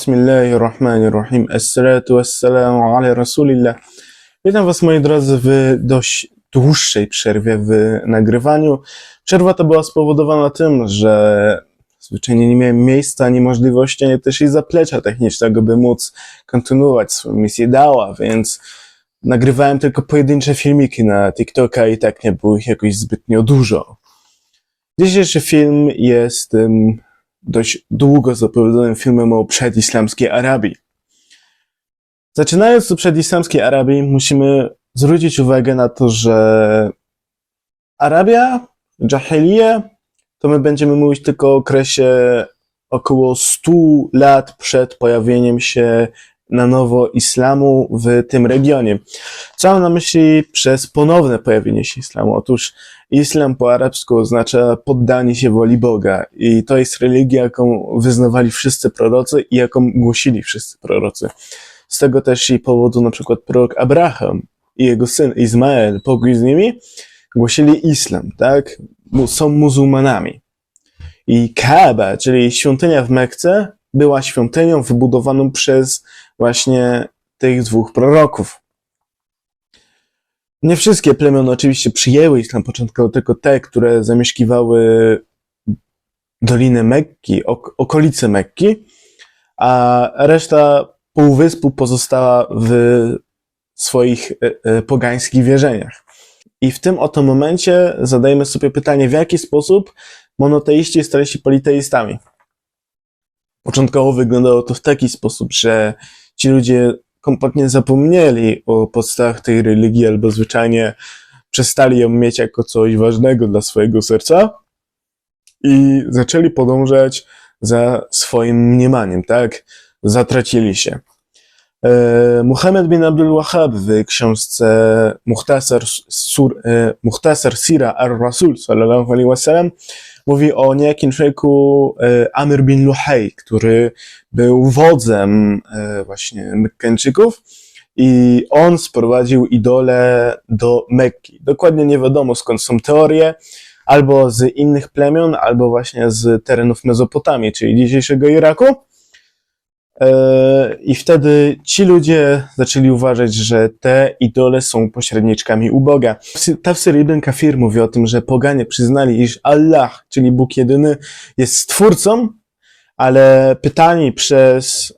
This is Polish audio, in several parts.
Bismillahirrahmanirrahim. Assalatu wassalamu ala rasulillah. Witam Was moi drodzy w dość dłuższej przerwie w nagrywaniu. Przerwa ta była spowodowana tym, że zwyczajnie nie miałem miejsca, ani możliwości, ani też i zaplecza technicznego, by móc kontynuować swoją misję dała, więc nagrywałem tylko pojedyncze filmiki na TikToka i tak nie było ich jakoś zbytnio dużo. Dzisiejszy film jest dość długo zapowiedzianym filmem o przedislamskiej Arabii. Zaczynając od przedislamskiej Arabii, musimy zwrócić uwagę na to, że Arabia, Jahiliya, to my będziemy mówić tylko o okresie około 100 lat przed pojawieniem się na nowo islamu w tym regionie. Co mam na myśli przez ponowne pojawienie się islamu? Otóż islam po arabsku oznacza poddanie się woli Boga i to jest religia, jaką wyznawali wszyscy prorocy i jaką głosili wszyscy prorocy. Z tego też i powodu na przykład prorok Abraham i jego syn Izmael, pokój z nimi, głosili islam, tak? Są muzułmanami. I Kaaba, czyli świątynia w Mekce, była świątynią wybudowaną przez właśnie tych dwóch proroków. Nie wszystkie plemiona oczywiście przyjęły islam początkowo, tylko te, które zamieszkiwały Dolinę Mekki, ok okolice Mekki, a reszta półwyspu pozostała w swoich e, e, pogańskich wierzeniach. I w tym oto momencie zadajemy sobie pytanie, w jaki sposób monoteiści stali się politeistami. Początkowo wyglądało to w taki sposób, że ci ludzie kompletnie zapomnieli o podstawach tej religii albo zwyczajnie przestali ją mieć jako coś ważnego dla swojego serca i zaczęli podążać za swoim mniemaniem, tak? Zatracili się. E, Muhammad bin Abdul Wahhab w książce Muhtasar, Sur, e, Muhtasar Sira ar-Rasul sallallahu alaihi wasallam mówi o niejakim człowieku e, Amir bin Luhaj, który był wodzem e, właśnie Mekkańczyków i on sprowadził idole do Mekki. Dokładnie nie wiadomo skąd są teorie, albo z innych plemion, albo właśnie z terenów Mezopotamii, czyli dzisiejszego Iraku. E, I wtedy ci ludzie zaczęli uważać, że te idole są pośredniczkami u Boga. Tafsir ibn Kafir mówi o tym, że poganie przyznali, iż Allah, czyli Bóg jedyny, jest stwórcą, ale pytani przez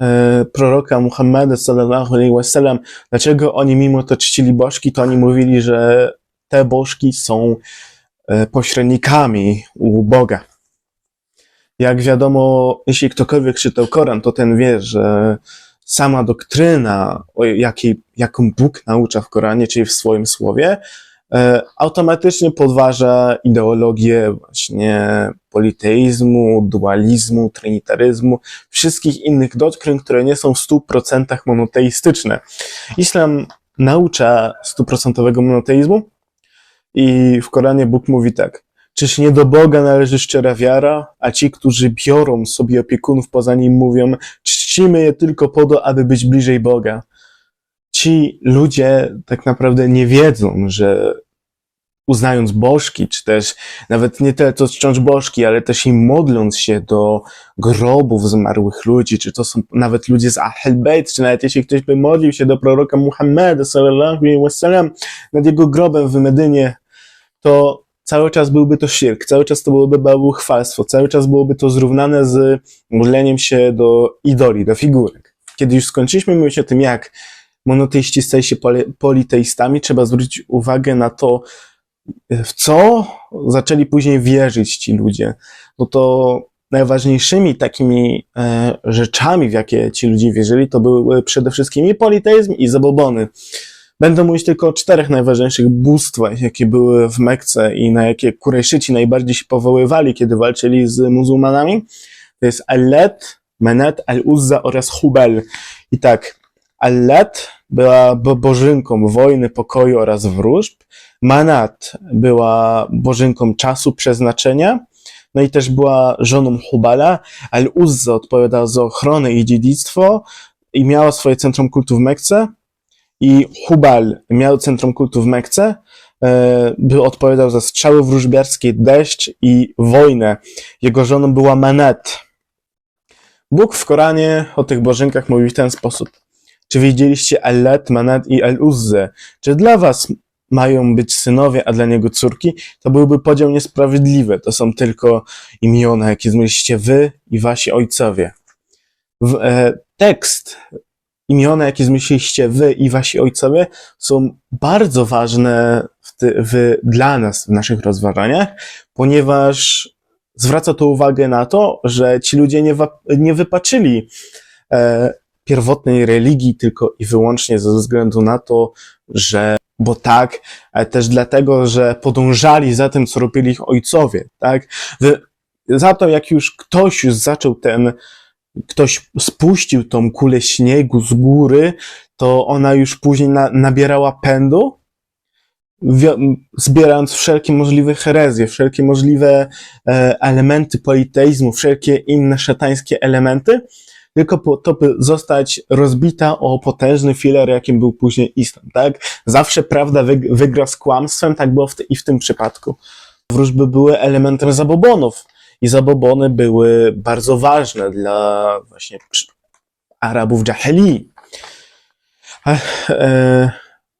e, proroka Muhammada sallallahu alaihi wasallam, dlaczego oni mimo to czcili bożki, to oni mówili, że te bożki są e, pośrednikami u Boga. Jak wiadomo, jeśli ktokolwiek czytał Koran, to ten wie, że sama doktryna, o jakiej, jaką Bóg naucza w Koranie, czyli w swoim słowie, e, automatycznie podważa ideologię właśnie politeizmu, dualizmu, trinitaryzmu, wszystkich innych doktryn, które nie są w 100% monoteistyczne. Islam naucza stuprocentowego monoteizmu i w Koranie Bóg mówi tak. Czyż nie do Boga należy szczera wiara, a ci, którzy biorą sobie opiekunów poza nim, mówią, czcimy je tylko po to, aby być bliżej Boga. Ci ludzie tak naprawdę nie wiedzą, że uznając bożki, czy też nawet nie tyle co czcząc bożki, ale też i modląc się do grobów zmarłych ludzi, czy to są nawet ludzie z Ahl Bayt, czy nawet jeśli ktoś by modlił się do proroka Muhammada sallallahu alaihi wasallam nad jego grobem w Medynie, to cały czas byłby to shirk, cały czas to byłoby bałwochwalstwo, cały czas byłoby to zrównane z modleniem się do idoli, do figurek. Kiedy już skończyliśmy mówić o tym, jak monoteiści stali się poli- politeistami, trzeba zwrócić uwagę na to, w co zaczęli później wierzyć ci ludzie. No to najważniejszymi takimi e, rzeczami, w jakie ci ludzie wierzyli, to były przede wszystkim i politeizm, i zabobony. Będę mówić tylko o czterech najważniejszych bóstwach, jakie były w Mekce i na jakie Kurejszyci najbardziej się powoływali, kiedy walczyli z muzułmanami. To jest Allet, Menet, Al-Uzza oraz Hubel. I tak, Allet była bo- bożynką wojny, pokoju oraz wróżb. Manat była bożynką czasu, przeznaczenia. No i też była żoną Hubala. Al-Uzza odpowiadała za ochronę i dziedzictwo i miała swoje centrum kultu w Mekce i Hubal miał centrum kultu w Mekce, e, był odpowiadał za strzały wróżbiarskie, deszcz i wojnę. Jego żoną była Manet. Bóg w Koranie o tych bożynkach mówi w ten sposób. Czy widzieliście Allat, Manat i Al-Uzzę? Czy dla was mają być synowie, a dla niego córki? To byłby podział niesprawiedliwy. To są tylko imiona, jakie zmyśliście wy i wasi ojcowie. W, e, tekst, imiona, jakie zmyśliliście wy i wasi ojcowie, są bardzo ważne w ty, w, dla nas w naszych rozważaniach, ponieważ zwraca to uwagę na to, że ci ludzie nie, nie wypaczyli e, pierwotnej religii tylko i wyłącznie ze względu na to, że bo tak, ale też dlatego, że podążali za tym, co robili ich ojcowie, tak? Wy, za to, jak już ktoś już zaczął ten, ktoś spuścił tą kulę śniegu z góry, to ona już później na, nabierała pędu, zbierając wszelkie możliwe herezje, wszelkie możliwe e, elementy politeizmu, wszelkie inne szatańskie elementy, tylko po to, by zostać rozbita o potężny filar, jakim był później islam, tak? Zawsze prawda wyg- wygra z kłamstwem, tak było w i w tym przypadku. Wróżby były elementem zabobonów i zabobony były bardzo ważne dla właśnie Arabów Jahili. E,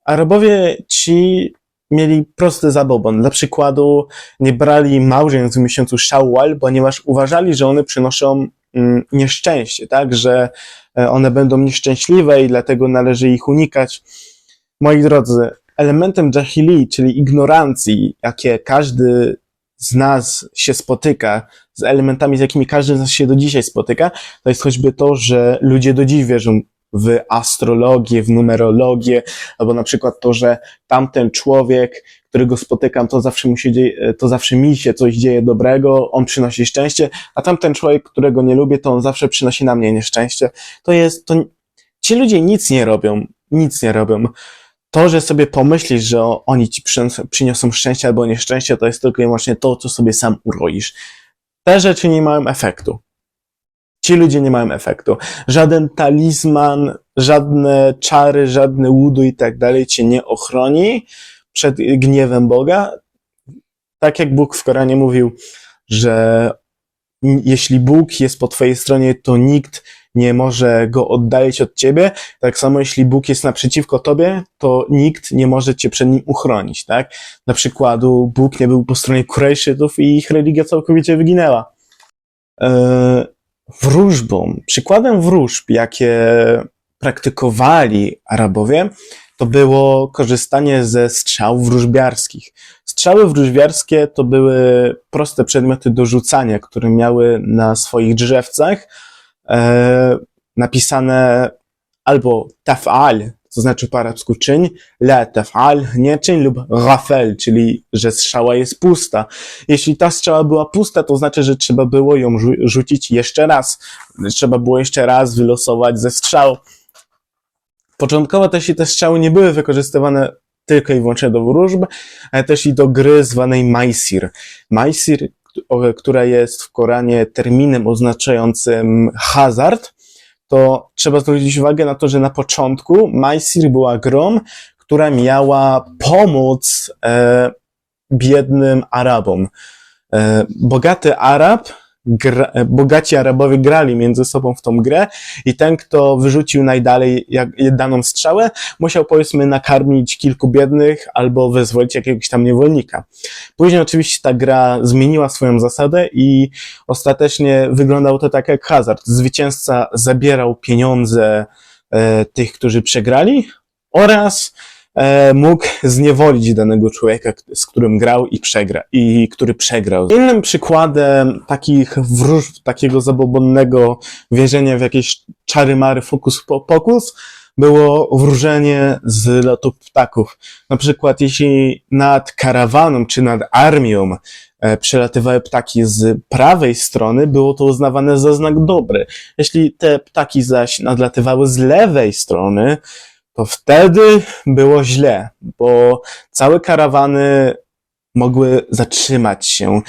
Arabowie ci mieli prosty zabobon. Dla przykładu nie brali małżeństw w miesiącu Shawwal, ponieważ uważali, że one przynoszą mm, nieszczęście, tak, że e, one będą nieszczęśliwe i dlatego należy ich unikać. Moi drodzy, elementem jahili, czyli ignorancji, jakie każdy z nas się spotyka, z elementami, z jakimi każdy z nas się do dzisiaj spotyka, to jest choćby to, że ludzie do dziś wierzą w astrologię, w numerologię, albo na przykład to, że tamten człowiek, którego spotykam, to zawsze mu się dzieje, to zawsze mi się coś dzieje dobrego, on przynosi szczęście, a tamten człowiek, którego nie lubię, to on zawsze przynosi na mnie nieszczęście. To jest, to, ci ludzie nic nie robią, nic nie robią. To, że sobie pomyślisz, że oni ci przyniosą, szczęście albo nieszczęście, to jest tylko i wyłącznie to, co sobie sam uroisz. Te rzeczy nie mają efektu. Ci ludzie nie mają efektu. Żaden talizman, żadne czary, żadne łudu i tak dalej cię nie ochroni przed gniewem Boga. Tak jak Bóg w Koranie mówił, że jeśli Bóg jest po twojej stronie, to nikt nie może go oddalić od ciebie. Tak samo jeśli Bóg jest naprzeciwko tobie, to nikt nie może cię przed nim uchronić, tak? Na przykładu Bóg nie był po stronie Kurejszytów i ich religia całkowicie wyginęła. E, wróżbą, przykładem wróżb, jakie praktykowali Arabowie, to było korzystanie ze strzał wróżbiarskich. Strzały wróżbiarskie to były proste przedmioty do rzucania, które miały na swoich drzewcach e, napisane albo taf'al, to znaczy po arabsku czyń, la taf'al, nie czyń, lub ghafel, czyli że strzała jest pusta. Jeśli ta strzała była pusta, to znaczy, że trzeba było ją rzu- rzucić jeszcze raz. Trzeba było jeszcze raz wylosować ze strzał. Początkowo też i te strzały nie były wykorzystywane tylko i wyłącznie do wróżb, ale też i do gry zwanej. Maisir, o- która jest w Koranie terminem oznaczającym hazard, to trzeba zwrócić uwagę na to, że na początku Maisir była grą, która miała pomóc e, biednym Arabom. E, bogaty Arab, gra, bogaci Arabowie grali między sobą w tą grę i ten, kto wyrzucił najdalej jak, daną strzałę, musiał powiedzmy nakarmić kilku biednych albo wyzwolić jakiegoś tam niewolnika. Później oczywiście ta gra zmieniła swoją zasadę i ostatecznie wyglądało to tak jak hazard. Zwycięzca zabierał pieniądze e, tych, którzy przegrali oraz mógł zniewolić danego człowieka, z którym grał i przegra, i który przegrał. Innym przykładem takich wróżb, takiego zabobonnego wierzenia w jakieś czary-mary, fokus po- pokus, było wróżenie z lotów ptaków. Na przykład, jeśli nad karawaną czy nad armią e, przelatywały ptaki z prawej strony, było to uznawane za znak dobry. Jeśli te ptaki zaś nadlatywały z lewej strony, to wtedy było źle, bo całe karawany mogły zatrzymać się.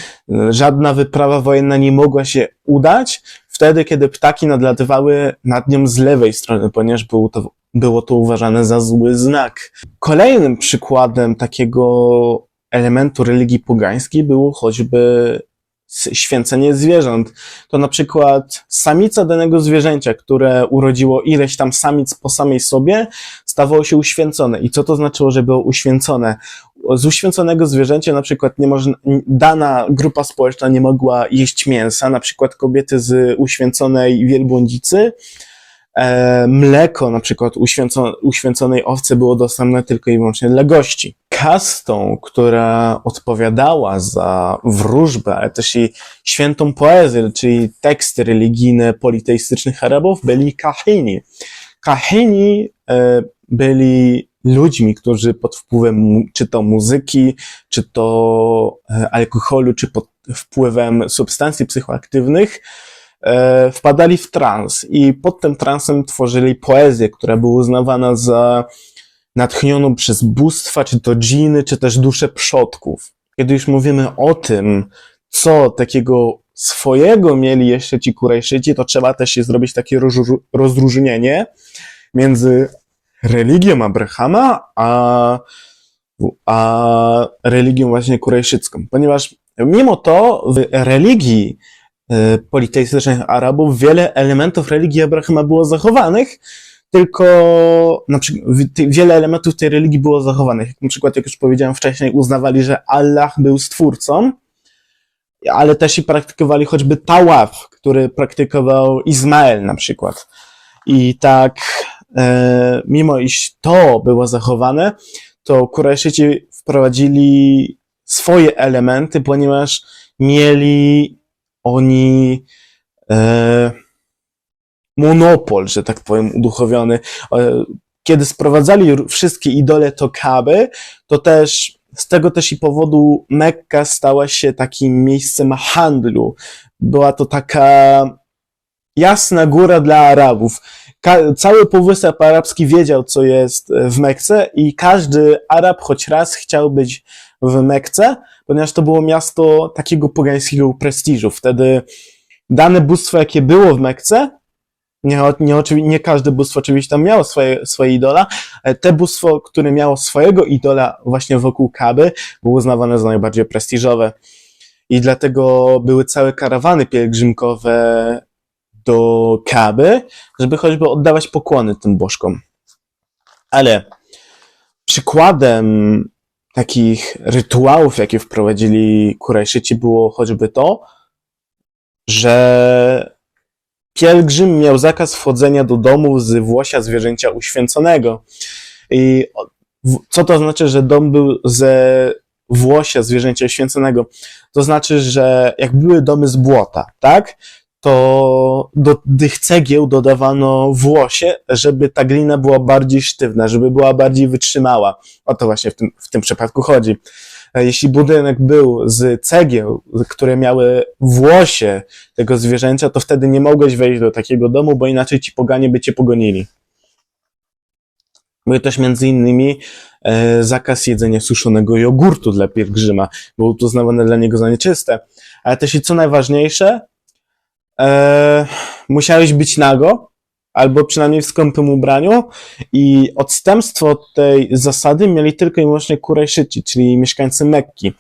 Żadna wyprawa wojenna nie mogła się udać wtedy, kiedy ptaki nadlatywały nad nią z lewej strony, ponieważ było to, było to uważane za zły znak. Kolejnym przykładem takiego elementu religii pogańskiej było choćby święcenie zwierząt. To na przykład samica danego zwierzęcia, które urodziło ileś tam samic po samej sobie, stawało się uświęcone. I co to znaczyło, że było uświęcone? Z uświęconego zwierzęcia na przykład nie można, dana grupa społeczna nie mogła jeść mięsa, na przykład kobiety z uświęconej wielbłądzicy, mleko na przykład uświęco, uświęconej owcy było dostępne tylko i wyłącznie dla gości. Kastą, która odpowiadała za wróżbę, ale też i świętą poezję, czyli teksty religijne politeistycznych Arabów, byli kahini. Kahini e, byli ludźmi, którzy pod wpływem czy to muzyki, czy to e, alkoholu, czy pod wpływem substancji psychoaktywnych e, wpadali w trans i pod tym transem tworzyli poezję, która była uznawana za natchnioną przez bóstwa, czy to dżiny, czy też dusze przodków. Kiedy już mówimy o tym, co takiego swojego mieli jeszcze ci Kurejszyci, to trzeba też się zrobić takie rozró- rozróżnienie między religią Abrahama, a, a religią właśnie kurejszycką. Ponieważ mimo to w religii e, politeistycznych Arabów wiele elementów religii Abrahama było zachowanych, tylko na przykład wiele elementów tej religii było zachowanych. Na przykład, jak już powiedziałem wcześniej, uznawali, że Allah był stwórcą, ale też i praktykowali choćby tałaf, który praktykował Izmael na przykład. I tak, e, mimo iż to było zachowane, to Kurejszyci wprowadzili swoje elementy, ponieważ mieli oni e, monopol, że tak powiem, uduchowiony. E, Kiedy sprowadzali wszystkie idole to Kaby, to też z tego też i powodu Mekka stała się takim miejscem handlu. Była to taka jasna góra dla Arabów. Cały Półwysep Arabski wiedział, co jest e, w Mekce i każdy Arab choć raz chciał być w Mekce, ponieważ to było miasto takiego pogańskiego prestiżu. Wtedy dane bóstwo, jakie było w Mekce, nie, nie, nie każde bóstwo oczywiście tam miało swoje, swoje idola, ale te bóstwo, które miało swojego idola właśnie wokół Kaby, było uznawane za najbardziej prestiżowe. I dlatego były całe karawany pielgrzymkowe do Kaby, żeby choćby oddawać pokłony tym bożkom. Ale przykładem takich rytuałów, jakie wprowadzili Kurajszyci, było choćby to, że pielgrzym miał zakaz wchodzenia do domu z włosia zwierzęcia uświęconego. I co to znaczy, że dom był ze włosia zwierzęcia uświęconego? To znaczy, że jak były domy z błota, tak? To do tych cegieł dodawano włosie, żeby ta glina była bardziej sztywna, żeby była bardziej wytrzymała. O to właśnie w tym, w tym przypadku chodzi. E, Jeśli budynek był z cegieł, które miały włosie tego zwierzęcia, to wtedy nie mogłeś wejść do takiego domu, bo inaczej ci poganie by cię pogonili. Był też między innymi e, zakaz jedzenia suszonego jogurtu dla pielgrzyma. Było to uznawane dla niego za nieczyste. Ale też i co najważniejsze, e, musiałeś być nago, albo przynajmniej w skąpym ubraniu i odstępstwo od tej zasady mieli tylko i wyłącznie Kurejszyci, czyli mieszkańcy Mekki.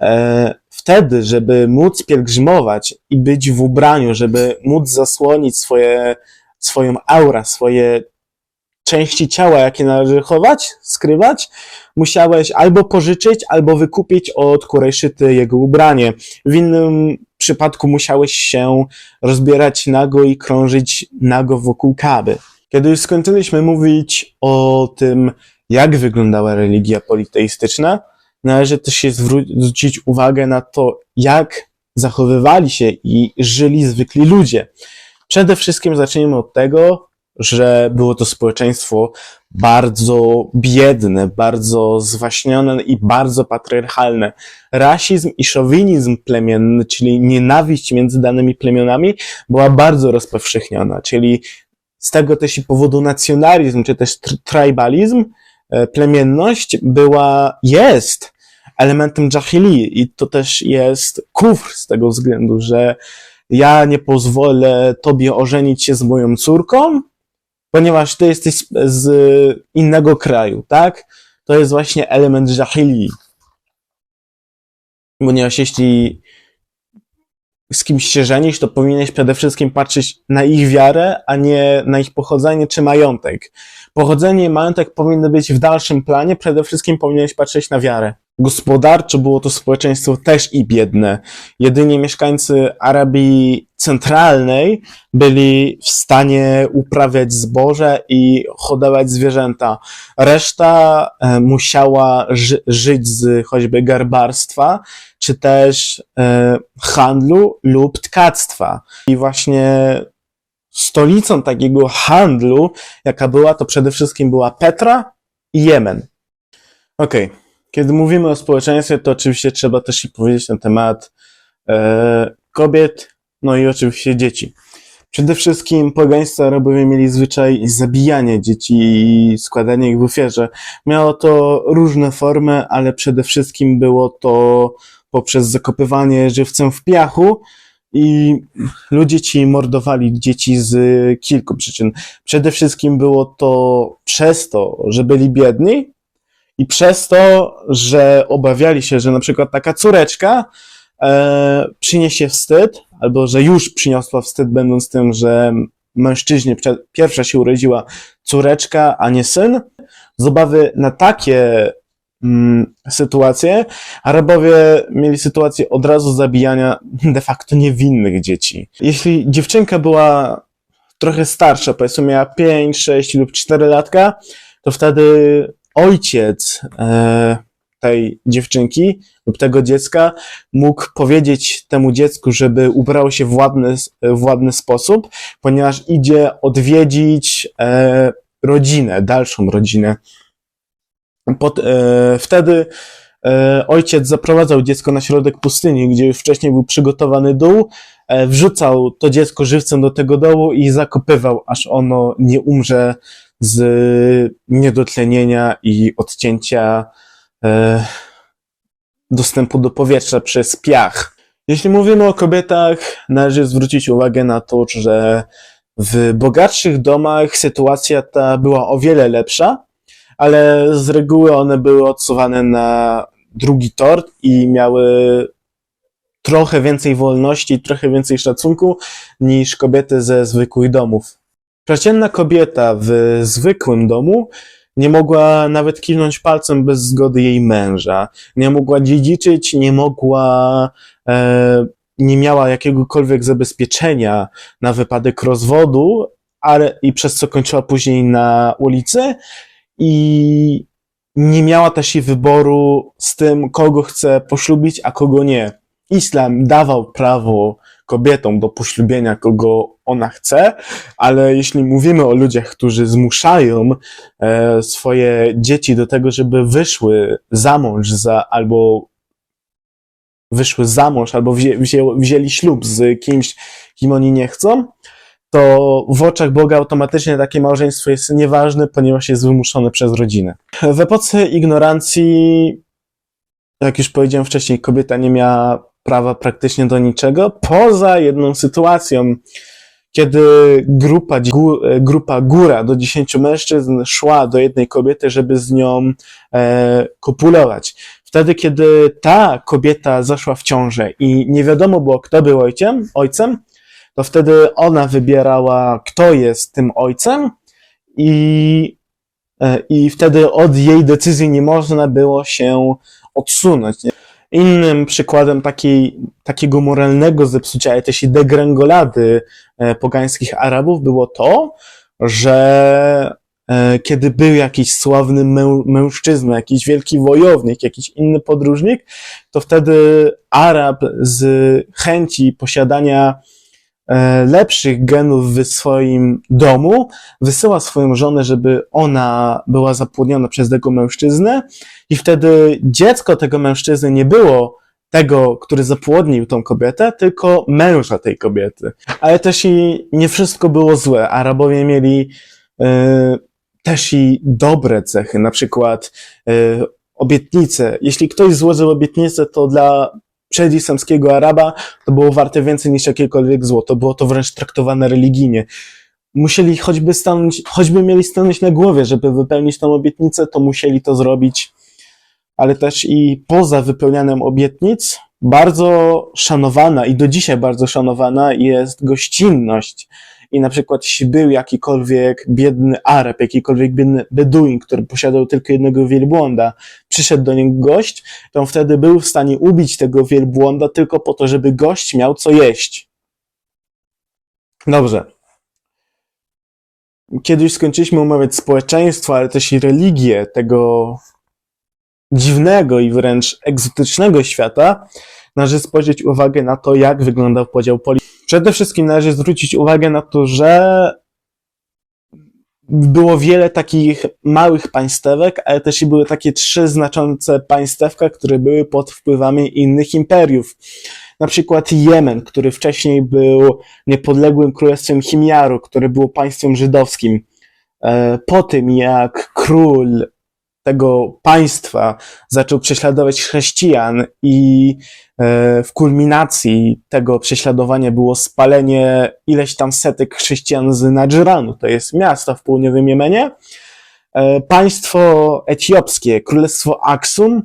E, wtedy, żeby móc pielgrzymować i być w ubraniu, żeby móc zasłonić swoje, swoją aurę, swoje części ciała, jakie należy chować, skrywać, musiałeś albo pożyczyć, albo wykupić od Kurejszyty jego ubranie. W innym przypadku musiałeś się rozbierać nago i krążyć nago wokół Kaby. Kiedy już skończyliśmy mówić o tym, jak wyglądała religia politeistyczna, należy też się zwró- zwrócić uwagę na to, jak zachowywali się i żyli zwykli ludzie. Przede wszystkim zacznijmy od tego, że było to społeczeństwo bardzo biedne, bardzo zwaśnione i bardzo patriarchalne. Rasizm i szowinizm plemienny, czyli nienawiść między danymi plemionami, była bardzo rozpowszechniona, czyli z tego też i powodu nacjonalizm, czy też tr- tribalizm, e, plemienność była, jest elementem jahili i to też jest kufr z tego względu, że ja nie pozwolę tobie ożenić się z moją córką, ponieważ ty jesteś z- innego kraju, tak? To jest właśnie element jahili. Ponieważ jeśli z kimś się żenisz, to powinieneś przede wszystkim patrzeć na ich wiarę, a nie na ich pochodzenie czy majątek. Pochodzenie i majątek powinny być w dalszym planie, przede wszystkim powinieneś patrzeć na wiarę. Gospodarczo było to społeczeństwo też i biedne. Jedynie mieszkańcy Arabii Centralnej byli w stanie uprawiać zboże i hodować zwierzęta. Reszta e, musiała ży- żyć z choćby garbarstwa, czy też e, handlu lub tkactwa. I właśnie stolicą takiego handlu, jaka była, to przede wszystkim była Petra i Jemen. Okej, kiedy mówimy o społeczeństwie, to oczywiście trzeba też i powiedzieć na temat e, kobiet, no i oczywiście dzieci. Przede wszystkim pogańscy Arabowie mieli zwyczaj zabijania dzieci i składania ich w ofierze. Miało to różne formy, ale przede wszystkim było to poprzez zakopywanie żywcem w piachu i ludzie ci mordowali dzieci z kilku przyczyn. Przede wszystkim było to przez to, że byli biedni i przez to, że obawiali się, że na przykład taka córeczka e, przyniesie wstyd, albo że już przyniosła wstyd, będąc tym, że mężczyźnie pierwsza się urodziła córeczka, a nie syn. Z obawy na takie mm, sytuacje, Arabowie mieli sytuację od razu zabijania de facto niewinnych dzieci. Jeśli dziewczynka była trochę starsza, powiedzmy miała 5, 6 lub 4 latka, to wtedy ojciec e, tej dziewczynki lub tego dziecka mógł powiedzieć temu dziecku, żeby ubrało się w ładny, w ładny sposób, ponieważ idzie odwiedzić e, rodzinę, dalszą rodzinę. Pod, e, wtedy e, ojciec zaprowadzał dziecko na środek pustyni, gdzie już wcześniej był przygotowany dół, e, wrzucał to dziecko żywcem do tego dołu i zakopywał, aż ono nie umrze z niedotlenienia i odcięcia e, dostępu do powietrza przez piach. Jeśli mówimy o kobietach, należy zwrócić uwagę na to, że w bogatszych domach sytuacja ta była o wiele lepsza, ale z reguły one były odsuwane na drugi tor i miały trochę więcej wolności, trochę więcej szacunku niż kobiety ze zwykłych domów. Przeciętna kobieta w zwykłym domu nie mogła nawet kiwnąć palcem bez zgody jej męża, nie mogła dziedziczyć, nie mogła, e, nie miała jakiegokolwiek zabezpieczenia na wypadek rozwodu, ale i przez co kończyła później na ulicy i nie miała też i wyboru z tym, kogo chce poślubić, a kogo nie. Islam dawał prawo kobietom do poślubienia, kogo ona chce, ale jeśli mówimy o ludziach, którzy zmuszają e, swoje dzieci do tego, żeby wyszły za mąż za, albo wyszły za mąż, albo wzię, wzię, wzięli ślub z kimś, kim oni nie chcą, to w oczach Boga automatycznie takie małżeństwo jest nieważne, ponieważ jest wymuszone przez rodzinę. W epoce ignorancji, jak już powiedziałem wcześniej, kobieta nie miała prawa praktycznie do niczego, poza jedną sytuacją, kiedy grupa, gó- grupa góra do 10 mężczyzn szła do jednej kobiety, żeby z nią e, kopulować. Wtedy, kiedy ta kobieta zaszła w ciążę i nie wiadomo było, kto był ojcem, ojcem, to wtedy ona wybierała, kto jest tym ojcem i, e, i wtedy od jej decyzji nie można było się odsunąć. nie? Innym przykładem takiej, takiego moralnego zepsucia, też i degrengolady e, pogańskich Arabów było to, że e, kiedy był jakiś sławny mę, mężczyzna, jakiś wielki wojownik, jakiś inny podróżnik, to wtedy Arab z chęci posiadania lepszych genów w swoim domu wysyła swoją żonę, żeby ona była zapłodniona przez tego mężczyznę i wtedy dziecko tego mężczyzny nie było tego, który zapłodnił tą kobietę, tylko męża tej kobiety. Ale też i nie wszystko było złe. Arabowie mieli e, też i dobre cechy, na przykład e, obietnice. Jeśli ktoś złożył obietnicę, to dla przedislamskiego Araba to było warte więcej niż jakiekolwiek złoto. Było to wręcz traktowane religijnie. Musieli choćby stanąć, choćby mieli stanąć na głowie, żeby wypełnić tą obietnicę, to musieli to zrobić. Ale też i poza wypełnianiem obietnic bardzo szanowana i do dzisiaj bardzo szanowana jest gościnność. I na przykład, jeśli był jakikolwiek biedny Arab, jakikolwiek biedny Beduin, który posiadał tylko jednego wielbłąda, przyszedł do niego gość, to on wtedy był w stanie ubić tego wielbłąda tylko po to, żeby gość miał co jeść. Dobrze. Kiedyś skończyliśmy omawiać społeczeństwo, ale też i religię tego dziwnego i wręcz egzotycznego świata, należy spojrzeć uwagę na to, jak wyglądał podział polityczny. Przede wszystkim należy zwrócić uwagę na to, że było wiele takich małych państewek, ale też i były takie trzy znaczące państewka, które były pod wpływami innych imperiów. Na przykład Jemen, który wcześniej był niepodległym królestwem Chimiaru, które było państwem żydowskim. E, Po tym, jak król tego państwa zaczął prześladować chrześcijan i e, w kulminacji tego prześladowania było spalenie ileś tam setek chrześcijan z Nadżranu, to jest miasto w południowym Jemenie. E, Państwo etiopskie, królestwo Aksum,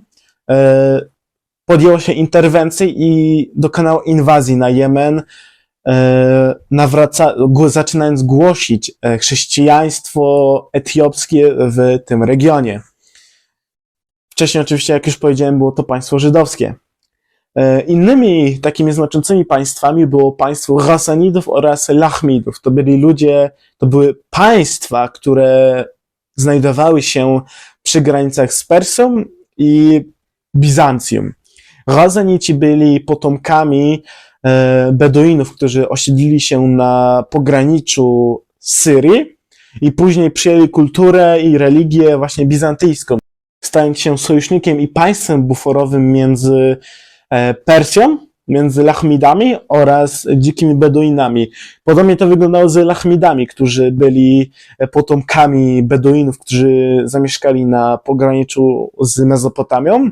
e, podjęło się interwencji i dokonało inwazji na Jemen, nawraca, zaczynając głosić chrześcijaństwo etiopskie w tym regionie. Wcześniej oczywiście, jak już powiedziałem, było to państwo żydowskie. E, Innymi takimi znaczącymi państwami było państwo Ghassanidów oraz Lachmidów. To byli ludzie, to były państwa, które znajdowały się przy granicach z Persją i Bizancjum. Ghazanici byli potomkami e, Beduinów, którzy osiedlili się na pograniczu Syrii i później przyjęli kulturę i religię właśnie bizantyjską, stając się sojusznikiem i państwem buforowym między e, Persją, między Lachmidami oraz dzikimi Beduinami. Podobnie to wyglądało z Lachmidami, którzy byli e, potomkami Beduinów, którzy zamieszkali na pograniczu z Mezopotamią.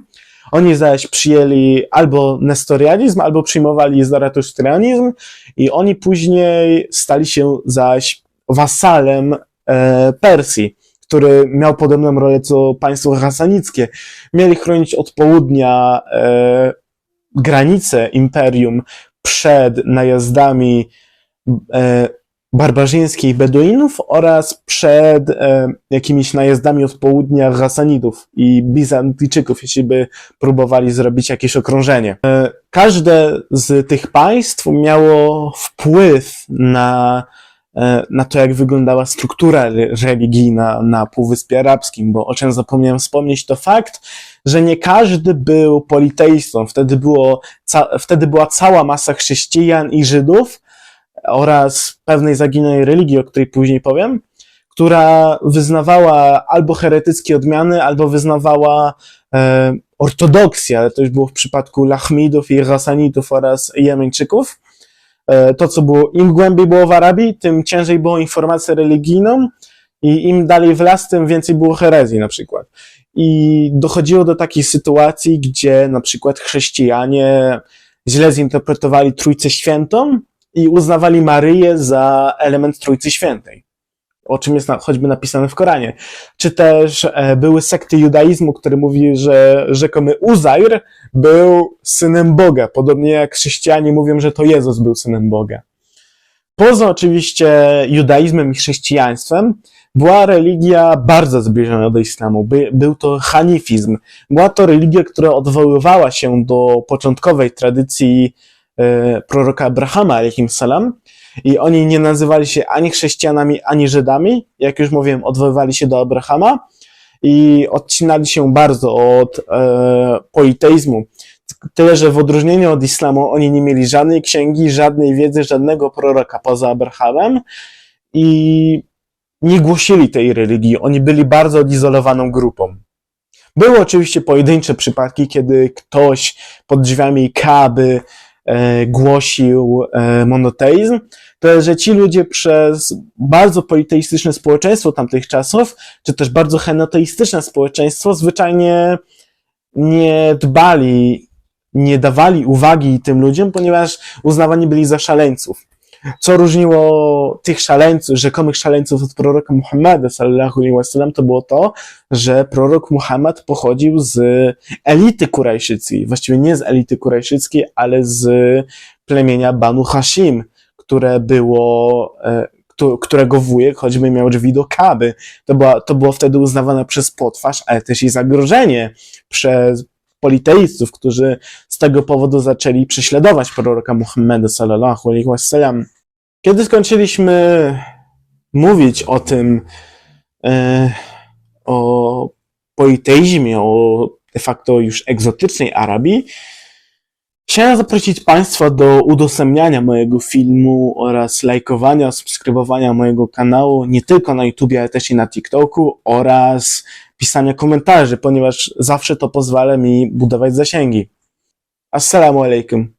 Oni zaś przyjęli albo nestorianizm, albo przyjmowali zaratusztrianizm i oni później stali się zaś wasalem e, Persji, który miał podobną rolę co państwo hasanickie. Mieli chronić od południa e, granice imperium przed najazdami e, barbarzyńskich Beduinów oraz przed e, jakimiś najazdami od południa Hasanidów i Bizantyjczyków, jeśli by próbowali zrobić jakieś okrążenie. E, każde z tych państw miało wpływ na, na to, jak wyglądała struktura re- religijna na Półwyspie Arabskim, bo o czym zapomniałem wspomnieć, to fakt, że nie każdy był politeistą. Wtedy, było, ca- wtedy była cała masa chrześcijan i Żydów, oraz pewnej zaginionej religii, o której później powiem, która wyznawała albo heretyckie odmiany, albo wyznawała e, ortodoksję, ale to już było w przypadku Lachmidów i Hasanitów oraz Jemeńczyków. E, to, co było, im głębiej było w Arabii, tym ciężej było informację religijną i im dalej w las, tym więcej było herezji na przykład. I dochodziło do takiej sytuacji, gdzie na przykład chrześcijanie źle zinterpretowali Trójcę Świętą, i uznawali Maryję za element Trójcy Świętej, o czym jest na, choćby napisane w Koranie. Czy też e, były sekty judaizmu, które mówi, że rzekomy Uzair był synem Boga, podobnie jak chrześcijanie mówią, że to Jezus był synem Boga. Poza oczywiście judaizmem i chrześcijaństwem, była religia bardzo zbliżona do islamu. By, był to hanifizm. Była to religia, która odwoływała się do początkowej tradycji e, proroka Abrahama, alaihim salam, i oni nie nazywali się ani chrześcijanami, ani Żydami. Jak już mówiłem, odwoływali się do Abrahama i odcinali się bardzo od e, politeizmu. Tyle, że w odróżnieniu od islamu oni nie mieli żadnej księgi, żadnej wiedzy, żadnego proroka poza Abrahamem i nie głosili tej religii. Oni byli bardzo odizolowaną grupą. Były oczywiście pojedyncze przypadki, kiedy ktoś pod drzwiami Kaby głosił e, monoteizm, to że ci ludzie przez bardzo politeistyczne społeczeństwo tamtych czasów, czy też bardzo henoteistyczne społeczeństwo, zwyczajnie nie dbali, nie dawali uwagi tym ludziom, ponieważ uznawani byli za szaleńców. Co różniło tych szaleńców, rzekomych szaleńców od proroka Muhammada, sallallahu alaihi wasallam, to było to, że prorok Muhammad pochodził z elity kurajszyckiej. Właściwie nie z elity kurajszyckiej, ale z plemienia Banu Hashim, które było, e, któ- którego wujek choćby miał drzwi do Kaby. To, była, to było wtedy uznawane przez potwarz, ale też i zagrożenie przez politeistów, którzy z tego powodu zaczęli prześladować proroka Muhammada sallallahu alaihi wasallam. Kiedy skończyliśmy mówić o tym, e, o politeizmie, o de facto już egzotycznej Arabii, chciałem zaprosić Państwa do udostępniania mojego filmu oraz lajkowania, subskrybowania mojego kanału nie tylko na YouTubie, ale też i na TikToku oraz pisania komentarzy, ponieważ zawsze to pozwala mi budować zasięgi. Assalamu alaikum.